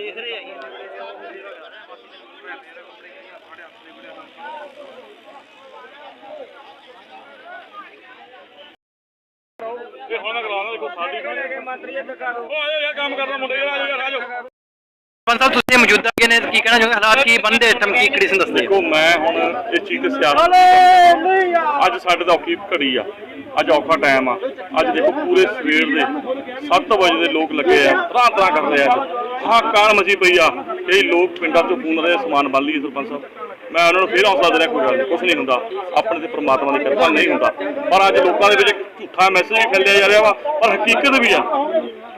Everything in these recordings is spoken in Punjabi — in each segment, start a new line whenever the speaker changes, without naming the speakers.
ਦੇਖ
ਰਹੇ ਆ ਇਹ ਹੁਣ ਕੀ ਨੇ ਕੀ ਕਹਿਣਾ ਚਾਹੁੰਦੇ ਹਾਲਾਤ ਕੀ ਬੰਦੇ ਟਮ ਕੀ ਕਿਹੜੀ ਸੰਦਸ
ਦੇਖੋ ਮੈਂ ਹੁਣ ਇਹ ਚੀਜ਼ ਤੇ ਸਿਆਸਤ ਅੱਜ ਸਾਡੇ ਦਾ ਔਖੀ ਘੜੀ ਆ। ਅੱਜ ਔਖਾ ਟਾਈਮ ਆ। ਅੱਜ ਦੇਖੋ ਪੂਰੇ ਸਵੇਰ ਦੇ 7 ਵਜੇ ਦੇ ਲੋਕ ਲੱਗੇ ਆ। ਤਰ੍ਹਾਂ ਤਰ੍ਹਾਂ ਕਰਦੇ ਆ ਆਹ ਕਾਂ ਮਚੀ ਪਈ ਆ। ਕਈ ਲੋਕ ਪਿੰਡਾਂ ਤੋਂ ਫੋਨ ਰਹੇ ਸਮਾਨ ਬੰਨ ਲਈ ਸਰਪੰਚ ਸਾਹਿਬ। ਮੈਂ ਉਹਨਾਂ ਨੂੰ ਫੇਰ ਹੌਸਲਾ ਦੇ ਰਿਹਾ ਕੋਈ ਗੱਲ ਨਹੀਂ ਕੁਝ ਨਹੀਂ ਹੁੰਦਾ। ਆਪਣੇ ਤੇ ਪ੍ਰਮਾਤਮਾ ਦੀ ਕਿਰਪਾ ਨਹੀਂ ਹੁੰਦਾ। ਪਰ ਅੱਜ ਲੋਕਾਂ ਦੇ ਵਿੱਚ ਝੂਠਾ ਮੈਸੇਜ ਵੀ ਫੈਲਿਆ ਜਾ ਰਿਹਾ ਵਾ ਪਰ ਹਕੀਕਤ ਵੀ ਆ।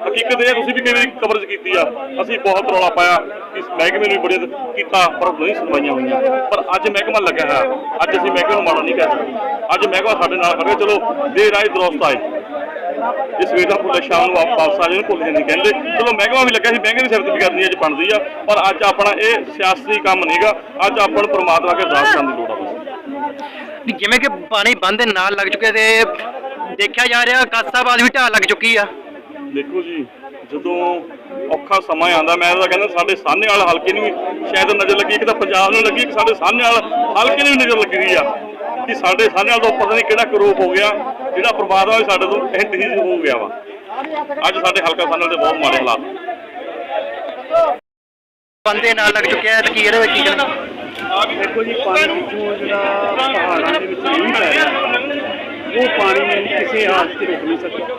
ਹਕੀਕਤ ਇਹ ਆ, ਤੁਸੀਂ ਵੀ ਕਈ ਵਾਰੀ ਕਵਰੇਜ ਕੀਤੀ ਆ? ਅਸੀਂ ਬਹੁਤ ਰੌਲਾ ਪਾਇਆ ਇਸ ਮਹਿਕਮੇ ਨੂੰ ਵੀ ਬੜੇ ਕੀਤਾ ਪਰ ਨਹੀਂ ਸੁਣਵਾਈਆਂ ਹੋਈਆਂ। ਪਰ ਅੱਜ ਮਹਿਕਮਾ ਲੱਗਿਆ ਹੈ ਅੱਜ ਅਸੀਂ ਮਹਿਕਮੇ ਨੂੰ ਮਾੜਾ ਨਹੀਂ ਕਹਿ ਸਕਦੇ। ਅੱਜ ਮਹਿਕਮਾ ਸਾਡੇ ਨਾਲ ਖੜੇ ਚਲੋ ਦੇਰ ਆਏ ਦਰਸਤ ਆਏ। ਇਸ ਸਵੇਰ ਦਾ ਭੁੱਲੇ ਸ਼ਾਮ ਨੂੰ ਆਪ ਵਾਪਸ ਆ ਜਾਣ ਭੁੱਲ ਨਹੀਂ ਕਹਿੰਦੇ। ਚਲੋ ਮਹਿਕਮਾ ਵੀ ਲੱਗਿਆ ਸੀ ਮਹਿੰਗੇ ਵੀ ਕਰਨੀ ਅੱਜ ਬਣਦੀ ਆ। ਪਰ ਅੱਜ ਆਪਣਾ ਇਹ ਸਿਆਸਤੀ ਕੰਮ ਨਹੀਂਗਾ। ਅੱਜ ਆਪਾਂ ਨੂੰ ਪ੍ਰਮਾਤਮਾ ਕੇ ਅਰਦਾਸ ਕਰਨ ਦੀ ਲੋੜ ਆ ਬਸ।
ਜਿਵੇਂ ਕਿ ਪਾਣੀ ਬੰਦ ਦੇ ਨਾਲ ਲੱਗ ਚੁੱਕਿਆ ਤੇ ਦੇਖਿਆ ਜਾ ਰਿਹਾ ਕਾਸਾਬਾਦ ਵੀ ਢਾਹ ਲੱਗ ਚੁੱਕੀ ਆ।
ਦੇਖੋ ਜੀ ਜਦੋਂ ਔਖਾ ਸਮਾਂ ਆਉਂਦਾ ਮੈਂ ਤਾਂ ਕਹਿੰਦਾ ਸਾਡੇ ਸਾਹਨੇ ਵਾਲ ਹਲਕੇ ਨੂੰ ਸ਼ਾਇਦ ਨਜ਼ਰ ਲੱਗੀ ਇੱਕ ਤਾਂ ਪੰਜਾਬ ਨੂੰ ਲੱਗੀ ਇੱਕ ਸਾਡੇ ਸਾਹਨੇ ਵਾਲ ਹਲਕੇ ਨੂੰ ਨਜ਼ਰ ਲੱਗੀ ਆ। ਕਿ ਸਾਡੇ ਵਾਲ ਤੋਂ ਪਤਾ ਨਹੀਂ ਕਿਹੜਾ ਕਰੋਪ ਹੋ ਗਿਆ ਜਿਹੜਾ ਪ੍ਰਮਾਤਮਾ ਵੀ ਸਾਡੇ ਤੋਂ ਇੰਤਹੀਜ ਹੋ ਗਿਆ ਵਾ। ਅੱਜ ਸਾਡੇ ਹਲਕਾ ਸਾਹਨੇ ਵਾਲ ਦੇ ਬਹੁਤ ਮਾੜੇ ਹਾਲਾਤ
ਬੰਦੇ ਨਾਲ ਲੱਗ ਚੁੱਕਿਆ ਤੇ ਕੀ ਇਹਦੇ ਵਿੱਚ ਕੀ ਕਹਿਣਾ
ਦੇਖੋ ਜੀ ਪਾਣੀ ਵਿੱਚੋਂ ਜਿਹੜਾ ਪਹਾੜਾਂ ਦੇ ਵਿੱਚ ਮੀਂਹ ਪੈ ਰਿਹਾ ਉਹ ਪਾਣੀ ਕਿਸੇ ਹਾਲਤ 'ਚ ਰੁਕ ਨਹੀਂ ਸਕਦਾ।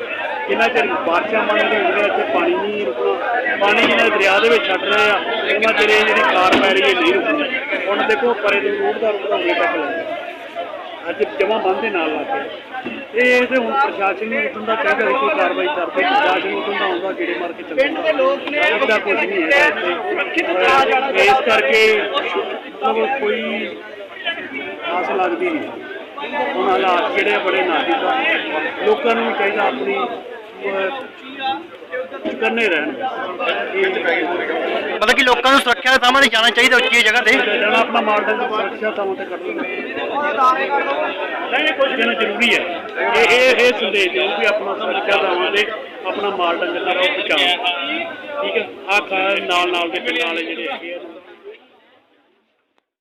ਜਿੰਨਾ ਚਿਰ ਬਾਰਿਸ਼ਾਂ ਬਣਦੇ ਹੁੰਦੀਆਂ ਇੱਥੇ ਪਾਣੀ ਨਹੀਂ ਰੁਕਣਾ ਪਾਣੀ ਜਿਹੜਾ ਦਰਿਆ ਦੇ ਵਿੱਚ ਛੱਡ ਰਹੇ ਆ ਉਹਨਾਂ ਚਿਰ ਇਹ ਜਿਹੜੀ ਕਾਰ ਪੈ ਰਹੀ ਹੈ ਨਹੀਂ ਰੁਕਣੀ। ਹੁਣ ਦੇਖੋ ਪਰੇ ਤੋਂ ਰੋਡ ਦਾ ਰੁਕਾਉਂਦੇ ਤੱਕ ਲੱਗਦਾ ਅੱਜ ਜਮਾ ਬੰਦ ਦੇ ਨਾਲ ਲੱਗ ਗਿਆ ਇਹ ਤੇ ਹੁਣ ਪ੍ਰਸ਼ਾਸਨ ਨੂੰ ਉਠਣ ਦਾ ਚਾਹੀਦਾ ਸੀ ਕੋਈ ਕਾਰਵਾਈ ਕਰਦੇ ਪ੍ਰਸ਼ਾਸਨ ਨੂੰ ਦਾ ਆਉਂਦਾ ਜਿਹੜੇ ਮਾਰ ਕੇ ਚੱਲਦਾ ਪਿੰਡ ਦੇ ਲੋਕ ਨੇ ਇਹਦਾ ਕੁਝ ਨਹੀਂ ਹੈ ਇੱਥੇ। ਇਸ ਕਰਕੇ ਮਤਲਬ ਕੋਈ ਆਸ ਲੱਗਦੀ ਨਹੀਂ। ਹੁਣ ਹਾਲਾਤ ਜਿਹੜੇ ਆ ਬੜੇ ਨਾਜ਼ੁਕ ਆ। ਲੋਕਾਂ ਨੂੰ ਚਾਹੀਦਾ ਆਪਣੀ ਕਰਨੇ ਰਹਿਣ
ਮਤਲਬ ਕਿ ਲੋਕਾਂ ਨੂੰ ਸੁਰੱਖਿਆ ਦੇ ਸਾਹਮਣੇ ਜਾਣਾ ਚਾਹੀਦਾ ਉੱਚੀ ਜਗ੍ਹਾ ਤੇ।
ਜਾਣਾ ਆਪਣਾ ਦੀ ਸੁਰੱਖਿਆ ਥਾਵਾਂ ਤੇ ਲੈਣਾ। ਨਹੀਂ ਕੁਝ ਦੇਣਾ ਜ਼ਰੂਰੀ ਹੈ। ਇਹ ਇਹ ਇਹ ਸੰਦੇਸ਼ ਦਿਓ ਵੀ ਆਪਣਾ ਸੁਰੱਖਿਆ ਥਾਵਾਂ ਤੇ ਆਪਣਾ ਡੰਗਰ ਜਿਹੜਾ ਉਹ ਬਚਾਓ ਠੀਕ ਹੈ? ਖਾ ਨਾਲ ਨਾਲ ਦੇ ਪਿੰਡਾਂ ਵਾਲੇ ਜਿਹੜੇ ਹੈਗੇ ਆ